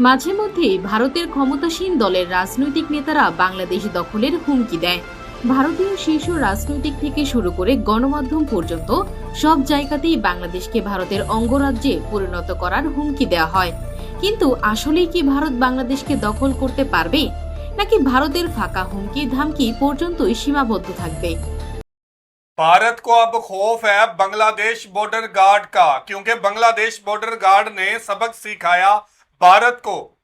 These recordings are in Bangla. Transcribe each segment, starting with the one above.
মাঝে মধ্যে ভারতের ক্ষমতাসীন দলের রাজনৈতিক নেতারা বাংলাদেশ দখলের হুমকি দেয়। ভারতীয় শীর্ষ রাজনৈতিক থেকে শুরু করে গণমাধ্যম পর্যন্ত সব জায়গাতেই বাংলাদেশকে ভারতের অঙ্গরাজ্যে পরিণত করার হুমকি দেওয়া হয়। কিন্তু আসলেই কি ভারত বাংলাদেশকে দখল করতে পারবে? নাকি ভারতের ফাঁকা হুমকি ধামকি পর্যন্তই সীমাবদ্ধ থাকবে? بھارت کو اب خوف ہے بنگلہ دیش بارڈر گارڈ کا، کیونکہ بنگلہ دیش بارڈر گارڈ نے سبق سکھایا بھارت کو۔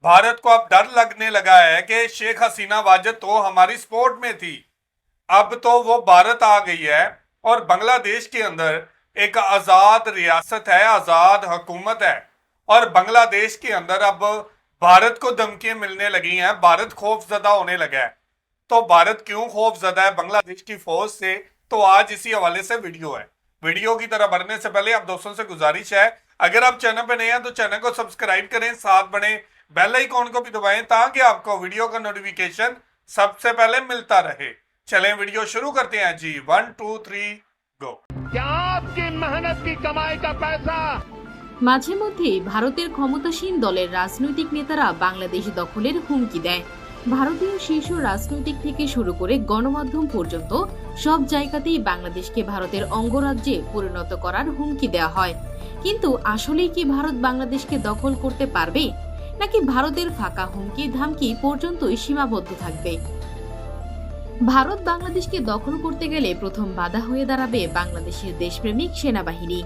بھارت کو اب ڈر لگنے لگا ہے کہ شیخ حسینہ واجد تو ہماری سپورٹ میں تھی۔ اب تو وہ بھارت آ گئی ہے اور بنگلہ دیش کے اندر ایک آزاد ریاست ہے، آزاد حکومت ہے۔ اور بنگلہ دیش کے اندر اب بھارت کو دھمکیاں ملنے لگی ہیں، بھارت خوف زدہ ہونے لگا ہے۔ تو بھارت کیوں خوف زدہ ہے؟ بنگلہ دیش کی فوج سے تو آج اسی حوالے سے ویڈیو ہے۔ ویڈیو کی طرح بڑھنے سے پہلے آپ دوستوں سے گزارش ہے اگر آپ چینل پہ نہیں ہیں تو چینل کو سبسکرائب کریں ساتھ بڑھیں بیل آئیکن کو بھی دبائیں تاکہ آپ کو ویڈیو کا نوٹیفیکیشن سب سے پہلے ملتا رہے۔ چلیں ویڈیو شروع کرتے ہیں۔ جی ون ٹو تھری گو کیا آپ کی محنت کی کمائی کا پیسہ؟ মাঝে মধ্যে ভারতের ক্ষমতাসীন দলের রাজনৈতিক নেতারা বাংলাদেশ দখলের হুমকি দেয় ভারতীয় শীর্ষ রাজনৈতিক থেকে শুরু করে গণমাধ্যম পর্যন্ত সব জায়গাতেই বাংলাদেশকে ভারতের অঙ্গরাজ্যে পরিণত করার হুমকি দেওয়া হয়। কিন্তু আসলেই কি ভারত বাংলাদেশকে দখল করতে পারবে? নাকি ভারতের ফাঁকা হুমকি ধামকি পর্যন্তই সীমাবদ্ধ থাকবে? ভারত বাংলাদেশকে দখল করতে গেলে প্রথম বাধা হয়ে দাঁড়াবে বাংলাদেশের দেশপ্রেমিক সেনাবাহিনী।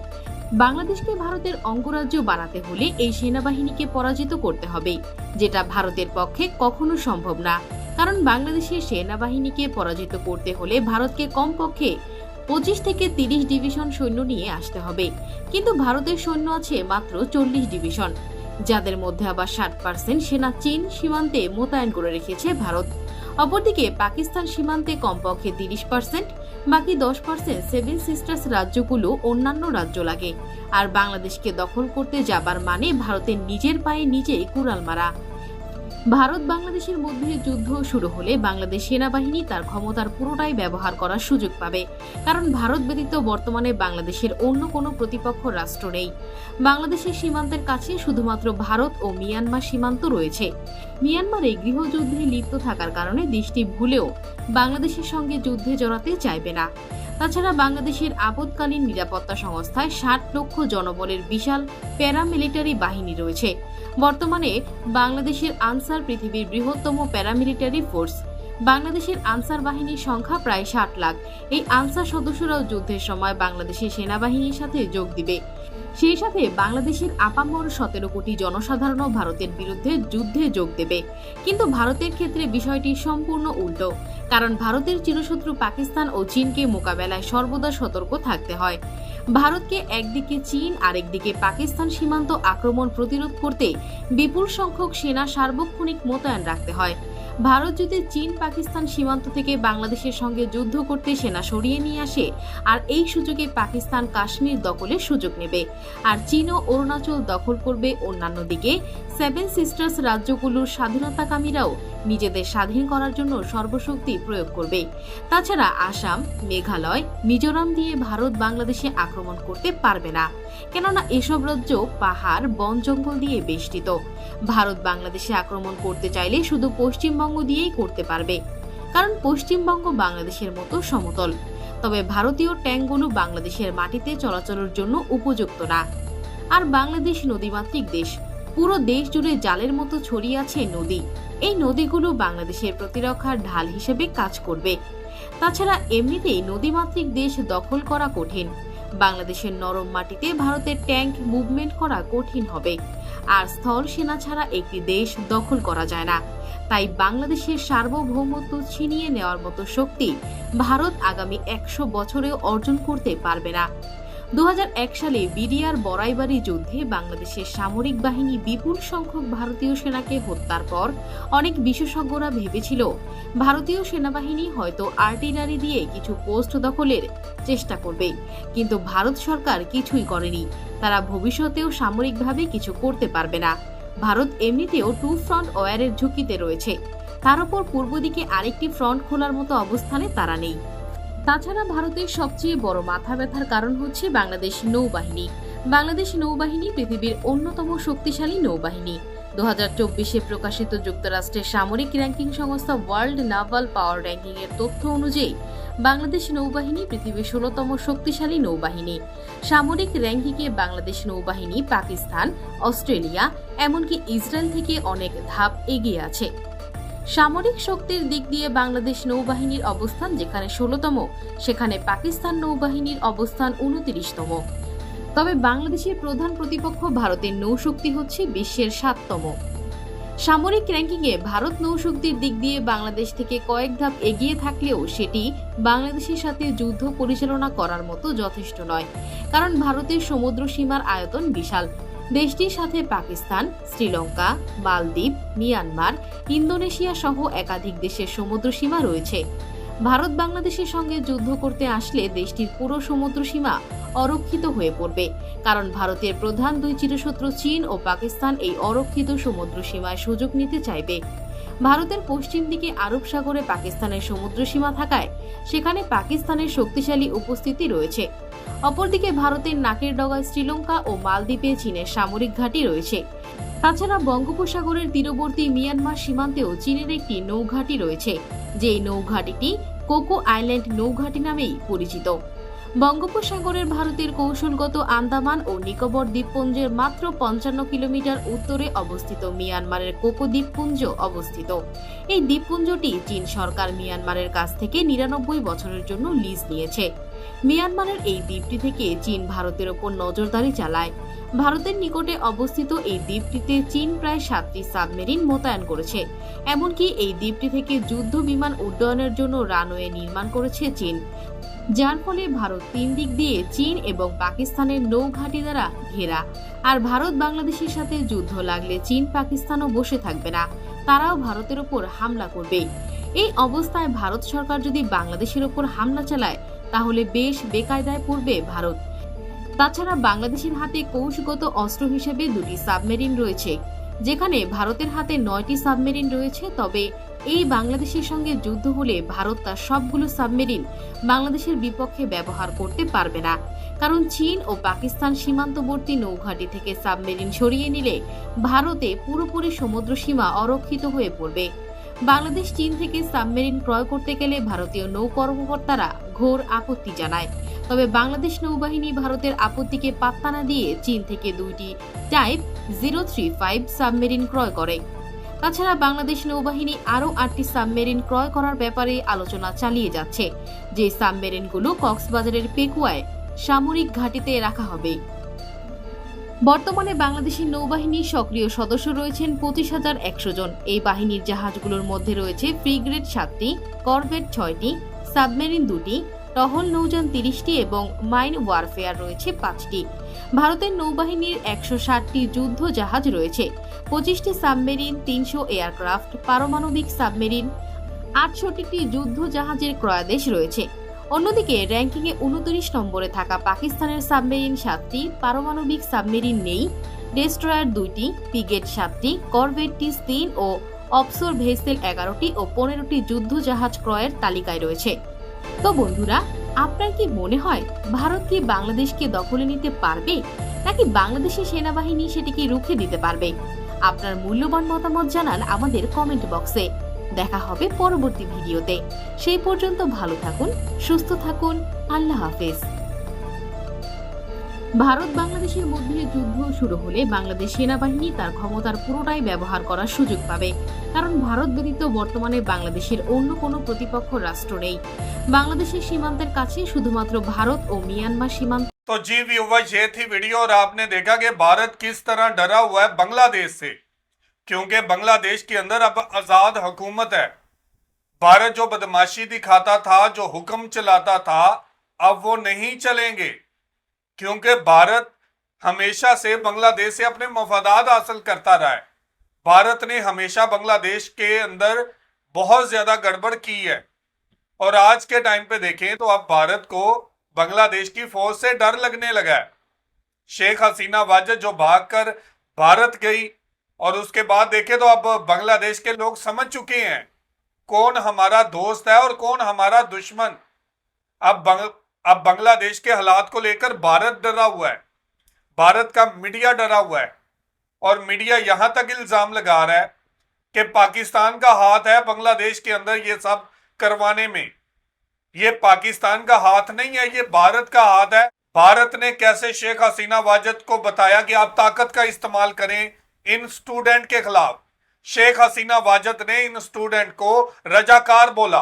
বাংলাদেশকে ভারতের অঙ্গরাজ্য বানাতে হলে এই সেনাবাহিনীকে পরাজিত করতে হবে, যেটা ভারতের পক্ষে কখনো সম্ভব না। কারণ বাংলাদেশের সেনাবাহিনীকে পরাজিত করতে হলে ভারতকে কমপক্ষে পঁচিশ থেকে তিরিশ ডিভিশন সৈন্য নিয়ে আসতে হবে। কিন্তু ভারতের সৈন্য আছে মাত্র চল্লিশ ডিভিশন, যাদের মধ্যে আবার ষাট পার্সেন্ট সেনা চীন সীমান্তে মোতায়েন করে রেখেছে ভারত। অপরদিকে পাকিস্তান সীমান্তে কমপক্ষে তিরিশ পার্সেন্ট বাকি দশ পার্সেন্ট সেভেন সিস্টার্স রাজ্যগুলো অন্যান্য রাজ্য লাগে। আর বাংলাদেশকে দখল করতে যাবার মানে ভারতের নিজের পায়ে নিজেই কুড়াল মারা। ভারত বাংলাদেশের মধ্যে যুদ্ধ শুরু হলে বাংলাদেশ সেনাবাহিনী তার ক্ষমতার পুরোটাই ব্যবহার করার সুযোগ পাবে। কারণ ভারত ব্যতীত বর্তমানে বাংলাদেশের অন্য কোনো প্রতিপক্ষ রাষ্ট্র নেই। বাংলাদেশের সীমান্তের কাছে শুধুমাত্র ভারত ও মিয়ানমার সীমান্ত রয়েছে। মিয়ানমারে গৃহযুদ্ধে লিপ্ত থাকার কারণে দেশটি ভুলেও বাংলাদেশের সঙ্গে যুদ্ধে জড়াতে চাইবে না। তাছাড়া বাংলাদেশের আপদকালীন নিরাপত্তা সংস্থায় ষাট লক্ষ জনবলের বিশাল প্যারামিলিটারি বাহিনী রয়েছে। বর্তমানে বাংলাদেশের আনসার পৃথিবীর বৃহত্তম প্যারামিলিটারি ফোর্স। বাংলাদেশের আনসার বাহিনীর সংখ্যা প্রায় ষাট লাখ। এই আনসার সদস্যরাও যুদ্ধের সময় বাংলাদেশের সেনাবাহিনীর সাথে যোগ দিবে। সেই সাথে বাংলাদেশের আপামর সতেরো কোটি জনসাধারণও ভারতের বিরুদ্ধে যুদ্ধে যোগ দেবে। কিন্তু ভারতের ক্ষেত্রে বিষয়টি সম্পূর্ণ উল্টো। কারণ ভারতের চিরশত্রু পাকিস্তান ও চীনকে মোকাবেলায় সর্বদা সতর্ক থাকতে হয়। ভারতকে একদিকে চীন, আরেকদিকে পাকিস্তান সীমান্ত আক্রমণ প্রতিরোধ করতে বিপুল সংখ্যক সেনা সার্বক্ষণিক মোতায়েন রাখতে হয়। ভারত যদি চীন, পাকিস্তান সীমান্ত থেকে বাংলাদেশের সঙ্গে যুদ্ধ করতে সেনা সরিয়ে নিয়ে আসে, আর এই সুযোগে পাকিস্তান কাশ্মীর দখলের সুযোগ নেবে। আর চীনও অরুণাচল দখল করবে অন্যান্য দিকে। সেভেন সিস্টার্স রাজ্যগুলোর স্বাধীনতাকামীরাও নিজেদের স্বাধীন করার জন্য সর্বশক্তি প্রয়োগ করবে। তাছাড়া আসাম, মেঘালয়, মিজোরাম দিয়ে ভারত বাংলাদেশে আক্রমণ করতে পারবে না। কেননা এসব রাজ্য পাহাড়, বন জঙ্গল দিয়ে বেষ্টিত। ভারত বাংলাদেশে আক্রমণ করতে চাইলে শুধু পশ্চিমবঙ্গ দিয়েই করতে পারবে। কারণ পশ্চিমবঙ্গ বাংলাদেশের মতো সমতল। তবে ভারতীয় ট্যাঙ্কগুলো বাংলাদেশের মাটিতে চলাচলের জন্য উপযুক্ত না। আর বাংলাদেশ নদীমাতৃক দেশ। পুরো দেশ জুড়ে জালের মতো ছড়িয়ে আছে নদী। এই নদীগুলো বাংলাদেশের প্রতিরক্ষার ঢাল হিসেবে কাজ করবে। তাছাড়া এমনিতেই নদীমাতৃক দেশ দখল করা কঠিন। বাংলাদেশের নরম মাটিতে ভারতের ট্যাঙ্ক মুভমেন্ট করা কঠিন হবে। আর স্থল সেনা ছাড়া একটি দেশ দখল করা যায় না। তাই বাংলাদেশের সার্বভৌমত্ব ছিনিয়ে নেওয়ার মতো শক্তি ভারত আগামী একশো বছরেও অর্জন করতে পারবে না। দু হাজার এক সালে বিডিআর বড়াইবাড়ি যুদ্ধে বাংলাদেশের সামরিক বাহিনী বিপুল সংখ্যক ভারতীয় সেনাকে হত্যার পর অনেক বিশেষজ্ঞরা ভেবেছিল, ভারতীয় সেনাবাহিনী হয়তো আর্টিলারি দিয়ে কিছু পোস্ট দখলের চেষ্টা করবে। কিন্তু ভারত সরকার কিছুই করেনি। তারা ভবিষ্যতেও সামরিকভাবে কিছু করতে পারবে না। ভারত এমনিতেও টু ফ্রন্ট ওয়ারের ঝুঁকিতে রয়েছে। তার উপর পূর্ব দিকে আরেকটি ফ্রন্ট খোলার মতো অবস্থানে তারা নেই। তাছাড়া ভারতের সবচেয়ে বড় মাথা ব্যথার কারণ হচ্ছে বাংলাদেশ নৌবাহিনী। বাংলাদেশ নৌবাহিনী পৃথিবীর অন্যতম শক্তিশালী নৌবাহিনী। দু হাজার চব্বিশে প্রকাশিত যুক্তরাষ্ট্রের সামরিক র্যাঙ্কিং সংস্থা ওয়ার্ল্ড নাভাল পাওয়ার র্যাঙ্কিং এর তথ্য অনুযায়ী, বাংলাদেশ নৌবাহিনী পৃথিবীর ষোলতম শক্তিশালী নৌবাহিনী। সামরিক র্যাঙ্কিংয়ে বাংলাদেশ নৌবাহিনী, পাকিস্তান, অস্ট্রেলিয়া, এমনকি ইসরায়েল থেকে অনেক ধাপ এগিয়ে আছে। সামরিক শক্তির দিক দিয়ে বাংলাদেশ নৌবাহিনীর অবস্থান যেখানে ষোলতম, সেখানে পাকিস্তান নৌবাহিনীর অবস্থান উনত্রিশতম। তবে বাংলাদেশের প্রধান প্রতিপক্ষ ভারতের নৌশক্তি হচ্ছে বিশ্বের সাততম। সামরিক র্যাঙ্কিংয়ে ভারত নৌশক্তির দিক দিয়ে বাংলাদেশ থেকে কয়েক ধাপ এগিয়ে থাকলেও সেটি বাংলাদেশের সাথে যুদ্ধ পরিচালনা করার মতো যথেষ্ট নয়। কারণ ভারতের সমুদ্র সীমার আয়তন বিশাল। দেশটির সাথে পাকিস্তান, শ্রীলঙ্কা, মালদ্বীপ, মিয়ানমার, ইন্দোনেশিয়া সহ একাধিক দেশের সমুদ্রসীমা রয়েছে। ভারত বাংলাদেশের সঙ্গে যুদ্ধ করতে আসলে দেশটির পুরো সমুদ্রসীমা অরক্ষিত হয়ে পড়বে, কারণ ভারতের প্রধান দুই চিরশত্রু চীন ও পাকিস্তান এই অরক্ষিত সমুদ্র সীমায় সুযোগ নিতে চাইবে। ভারতের পশ্চিম দিকে আরব সাগরে পাকিস্তানের সমুদ্র সীমা থাকায় সেখানে পাকিস্তানের শক্তিশালী উপস্থিতি রয়েছে। অপরদিকে ভারতের নাকের ডগায় শ্রীলঙ্কা ও মালদ্বীপে চীনের সামরিক ঘাঁটি রয়েছে। তাছাড়া বঙ্গোপসাগরের তীরবর্তী মিয়ানমার সীমান্তেও চীনের একটি নৌঘাঁটি রয়েছে। যেই নৌঘাঁটিটি কোকো আইল্যান্ড নৌঘাঁটি নামেই পরিচিত। বঙ্গোপসাগরের ভারতের কৌশলগত আন্দামান ও নিকোবর দ্বীপপুঞ্জের মাত্র পঞ্চান্ন কিলোমিটার উত্তরে অবস্থিত মিয়ানমারের কোকো দ্বীপপুঞ্জ অবস্থিত। এই দ্বীপপুঞ্জটি চীন সরকার মিয়ানমারের কাছ থেকে নিরানব্বই বছরের জন্য লিজ নিয়েছে। মিয়ানমারের এই দ্বীপটি থেকে চীন ভারতের ওপর নজরদারি চালায়। ভারতের নিকটে অবস্থিত এই দ্বীপটিতে চীন প্রায় সাতটি সাবমেরিন মোতায়েন করেছে। এমনকি এই দ্বীপটি থেকে যুদ্ধ বিমান উড্ডয়নের জন্য রানওয়ে নির্মাণ করেছে চীন। যার ফলে ভারত তিন দিক দিয়ে চীন এবং পাকিস্তানের নৌঘাঁটি দ্বারা ঘেরা। আর ভারত বাংলাদেশের সাথে যুদ্ধ লাগলে চীন, পাকিস্তানও বসে থাকবে না। তারাও ভারতের ওপর হামলা করবে। এই অবস্থায় ভারত সরকার যদি বাংলাদেশের ওপর হামলা চালায়, তাহলে বেশ বেকায়দায় পড়বে ভারত। তাছাড়া বাংলাদেশের হাতে কৌশগত অস্ত্র হিসেবে দুটি সাবমেরিন রয়েছে। যেখানে ভারতের হাতে নয়টি সাবমেরিন রয়েছে, তবে এই বাংলাদেশের সঙ্গে যুদ্ধ হলে ভারত তার সবগুলো সাবমেরিন বাংলাদেশের বিপক্ষে ব্যবহার করতে পারবে না। কারণ চীন ও পাকিস্তান সীমান্তবর্তী নৌঘাঁটি থেকে সাবমেরিন সরিয়ে নিলে ভারতে পুরোপুরি সমুদ্র সীমা অরক্ষিত হয়ে পড়বে। বাংলাদেশ চীন থেকে সাবমেরিন ক্রয় করতে গেলে ভারতীয় নৌ কর্মকর্তারা ঘোর আপত্তি জানায়। তবে বাংলাদেশ নৌবাহিনী ভারতের আপত্তিকে পাত্তা না দিয়ে চীন থেকে দুইটি type zero three five submarine ক্রয় করে। তাছাড়া বাংলাদেশ নৌবাহিনী আরও আটটি সাবমেরিন ক্রয় করার ব্যাপারে আলোচনা চালিয়ে যাচ্ছে। যে সাবমেরিনগুলো কক্সবাজারের পেকুয়ায় সামরিক ঘাঁটিতে রাখা হবে। বর্তমানে বাংলাদেশের নৌবাহিনীর সক্রিয় সদস্য রয়েছেন পঁচিশ হাজার একশো জন। এই বাহিনীর জাহাজগুলোর মধ্যে রয়েছে ফ্রিগ্রেড সাতটি, করভেট ছয়টি, সাবমেরিন দুটি টহল নৌযান তিরিশটি এবং মাইন ওয়ারফেয়ার রয়েছে পাঁচটি। ভারতের নৌবাহিনীর একশো ষাটটি যুদ্ধ জাহাজ রয়েছে। পঁচিশটি সাবমেরিন, তিনশো এয়ারক্রাফট, পারমাণবিক সাবমেরিন, আটষট্টিটি যুদ্ধ জাহাজের ক্রয়াদেশ রয়েছে। অন্যদিকে র্যাঙ্কিংয়ে উনত্রিশ নম্বরে থাকা পাকিস্তানের সাবমেরিন সাতটি, পারমাণবিক সাবমেরিন নেই, ডেস্ট্রয়ার দুইটি, পিগেট সাতটি করভেটটিস তিন ও অপসোর ভেসেল এগারোটি ও পনেরোটি যুদ্ধ জাহাজ ক্রয়ের তালিকায় রয়েছে। তো বন্ধুরা, আপনার কি মনে হয় ভারত কি বাংলাদেশকে দখলে নিতে পারবে, নাকি বাংলাদেশের সেনাবাহিনী সেটিকে রুখে দিতে পারবে? আপনার মূল্যবান মতামত জানান আমাদের কমেন্ট বক্সে দেখা হবে পরবর্তী ভিডিওতে। সেই পর্যন্ত ভালো থাকুন, সুস্থ থাকুন, আল্লাহ হাফেজ। ভারত বাংলাদেশের মধ্যে যুদ্ধ শুরু হলে বাংলাদেশ সেনাবাহিনী তার ক্ষমতার পুরোটাই ব্যবহার করার সুযোগ পাবে কারণ ভারত ব্যতীত বর্তমানে বাংলাদেশের অন্য কোনো প্রতিপক্ষ রাষ্ট্র নেই বাংলাদেশের সীমান্তের কাছে শুধুমাত্র ভারত ও মিয়ানমার সীমান্ত तो जी व्यूवर्स ये थी वीडियो और आपने देखा कि भारत किस तरह डरा हुआ है बांग्लादेश से क्योंकि बांग्लादेश के अंदर अब आज़ाद हुकूमत है भारत जो बदमाशी दिखाता था जो हुक्म चलाता था अब वो नहीं चलेंगे کیونکہ بھارت ہمیشہ سے بنگلہ دیش سے اپنے مفادات حاصل کرتا رہا ہے۔ بھارت نے ہمیشہ بنگلہ دیش کے اندر بہت زیادہ گڑبڑ کی ہے۔ اور آج کے ٹائم پہ دیکھیں تو اب بھارت کو بنگلہ دیش کی فوج سے ڈر لگنے لگا ہے۔ شیخ حسینہ واجد جو بھاگ کر بھارت گئی اور اس کے بعد دیکھیں تو اب بنگلہ دیش کے لوگ سمجھ چکے ہیں۔ کون ہمارا دوست ہے اور کون ہمارا دشمن؟ اب بنگ اب بنگلہ دیش کے حالات کو لے کر بھارت ڈرا ہوا ہے۔ بھارت کا میڈیا ڈرا ہوا ہے۔ اور میڈیا یہاں تک الزام لگا رہا ہے کہ پاکستان کا ہاتھ ہے بنگلہ دیش کے اندر یہ سب کروانے میں۔ یہ پاکستان کا ہاتھ نہیں ہے، یہ بھارت کا ہاتھ ہے۔ بھارت نے کیسے شیخ حسینہ واجد کو بتایا کہ آپ طاقت کا استعمال کریں ان اسٹوڈنٹ کے خلاف۔ شیخ حسینہ واجد نے ان اسٹوڈنٹ کو رجاکار بولا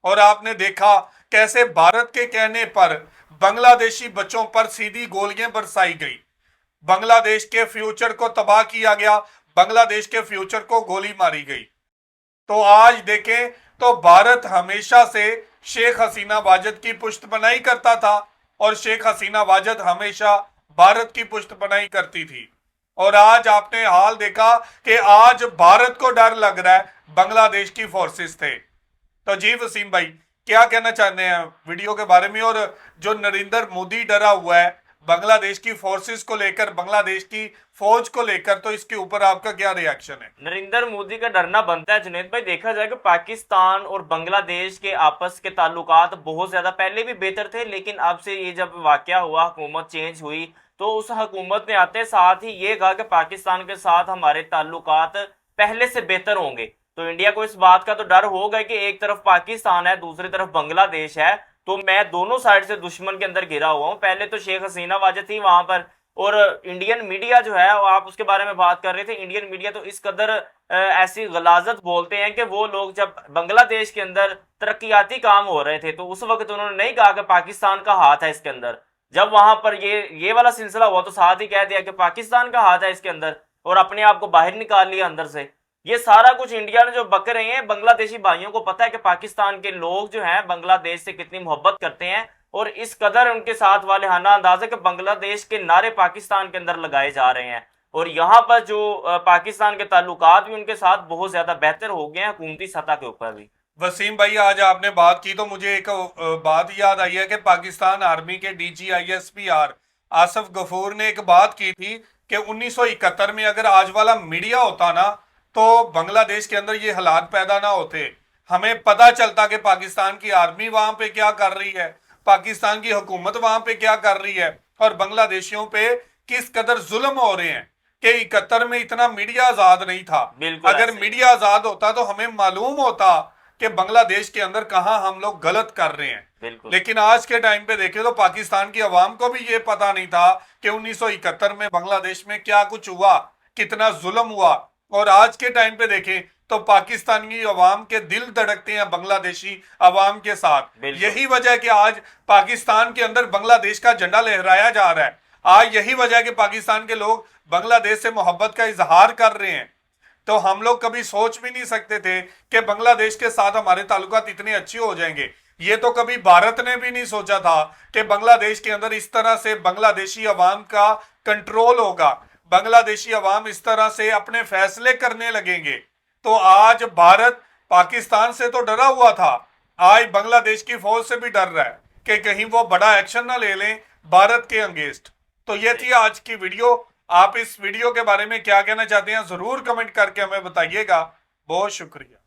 اور آپ نے دیکھا کیسے بھارت کے کہنے پر بنگلہ دیشی بچوں پر سیدھی گولیاں برسائی گئی۔ بنگلہ دیش کے فیوچر کو تباہ کیا گیا بنگلہ دیش کے فیوچر کو گولی ماری گئی۔ تو آج دیکھیں تو بھارت ہمیشہ سے شیخ حسینہ واجد کی پشت بنائی کرتا تھا اور شیخ حسینہ واجد ہمیشہ بھارت کی پشت بنائی کرتی تھی۔ اور آج آپ نے حال دیکھا کہ آج بھارت کو ڈر لگ رہا ہے بنگلہ دیش کی فورسز تھے۔ تو جی وسیم بھائی کیا کہنا چاہتے ہیں ویڈیو کے بارے میں اور جو نریندر مودی ڈرا ہوا ہے بنگلہ دیش کی فورسز کو لے کر، بنگلہ دیش کی فوج کو لے کر، تو اس کے اوپر آپ کا کیا ریاکشن ہے؟ نریندر مودی کا ڈرنا بنتا ہے جنید بھائی، دیکھا جائے کہ پاکستان اور بنگلہ دیش کے آپس کے تعلقات بہت زیادہ پہلے بھی بہتر تھے، لیکن اب سے یہ جب واقعہ ہوا، حکومت چینج ہوئی، تو اس حکومت میں آتے ساتھ ہی یہ کہا کہ پاکستان کے ساتھ ہمارے تعلقات پہلے سے بہتر ہوں گے۔ تو انڈیا کو اس بات کا تو ڈر ہو ہوگا کہ ایک طرف پاکستان ہے، دوسری طرف بنگلہ دیش ہے۔ تو میں دونوں سائڈ سے دشمن کے اندر گھرا ہوا ہوں۔ پہلے تو شیخ حسینہ واجہ تھی وہاں پر اور انڈین میڈیا جو ہے آپ اس کے بارے میں بات کر رہے تھے۔ انڈین میڈیا تو اس قدر ایسی غلازت بولتے ہیں کہ وہ لوگ جب بنگلہ دیش کے اندر ترقیاتی کام ہو رہے تھے، تو اس وقت انہوں نے نہیں کہا کہ پاکستان کا ہاتھ ہے اس کے اندر۔ جب وہاں پر یہ یہ والا سلسلہ ہوا تو ساتھ ہی کہہ دیا کہ پاکستان کا ہاتھ ہے اس کے اندر اور اپنے آپ کو باہر نکال لیا اندر سے۔ یہ سارا کچھ انڈیا نے جو بک رہے ہیں، بنگلہ دیشی بھائیوں کو پتا ہے کہ پاکستان کے لوگ جو ہیں، بنگلہ دیش سے کتنی محبت کرتے ہیں اور اس قدر ان کے ساتھ والہانہ انداز ہے کہ بنگلہ دیش کے نعرے پاکستان کے اندر لگائے جا رہے ہیں۔ اور یہاں پر جو پاکستان کے تعلقات بھی ان کے ساتھ بہت زیادہ بہتر ہو گئے ہیں حکومتی سطح کے اوپر بھی۔ وسیم بھائی، آج آپ نے بات کی تو مجھے ایک بات یاد آئی ہے کہ پاکستان آرمی کے ڈی جی آئی ایس پی آر، آصف گفور نے ایک بات کی تھی کہ انیس سو اکہتر میں اگر آج والا میڈیا ہوتا نا تو بنگلہ دیش کے اندر یہ حالات پیدا نہ ہوتے۔ ہمیں پتا چلتا کہ پاکستان کی آرمی وہاں پہ کیا کر رہی ہے پاکستان کی حکومت وہاں پہ کیا کر رہی ہے اور بنگلہ دیشیوں پہ کس قدر ظلم ہو رہے ہیں کہ اکتر میں اتنا میڈیا آزاد نہیں تھا۔ اگر میڈیا آزاد ہوتا تو ہمیں معلوم ہوتا کہ بنگلہ دیش کے اندر کہاں ہم لوگ غلط کر رہے ہیں۔ لیکن آج کے ٹائم پہ دیکھیں تو پاکستان کی عوام کو بھی یہ پتا نہیں تھا کہ انیس سو اکتر میں بنگلہ دیش میں کیا کچھ ہوا کتنا ظلم ہوا۔ اور آج کے ٹائم پہ دیکھیں تو پاکستانی عوام کے دل دھڑکتے ہیں بنگلہ دیشی عوام کے ساتھ۔ یہی وجہ ہے کہ آج پاکستان کے اندر بنگلہ دیش کا جھنڈا لہرایا جا رہا ہے۔ آج یہی وجہ ہے کہ پاکستان کے لوگ بنگلہ دیش سے محبت کا اظہار کر رہے ہیں۔ تو ہم لوگ کبھی سوچ بھی نہیں سکتے تھے کہ بنگلہ دیش کے ساتھ ہمارے تعلقات اتنے اچھے ہو جائیں گے۔ یہ تو کبھی بھارت نے بھی نہیں سوچا تھا کہ بنگلہ دیش کے اندر اس طرح سے بنگلہ دیشی عوام کا کنٹرول ہوگا۔ بنگلہ دیشی عوام اس طرح سے اپنے فیصلے کرنے لگیں گے۔ تو آج بھارت پاکستان سے تو ڈرا ہوا تھا، آج بنگلہ دیش کی فوج سے بھی ڈر رہا ہے کہ کہیں وہ بڑا ایکشن نہ لے لیں بھارت کے انگیسٹ تو یہ تھی آج کی ویڈیو۔ آپ اس ویڈیو کے بارے میں کیا کہنا چاہتے ہیں، ضرور کمنٹ کر کے ہمیں بتائیے گا۔ بہت شکریہ۔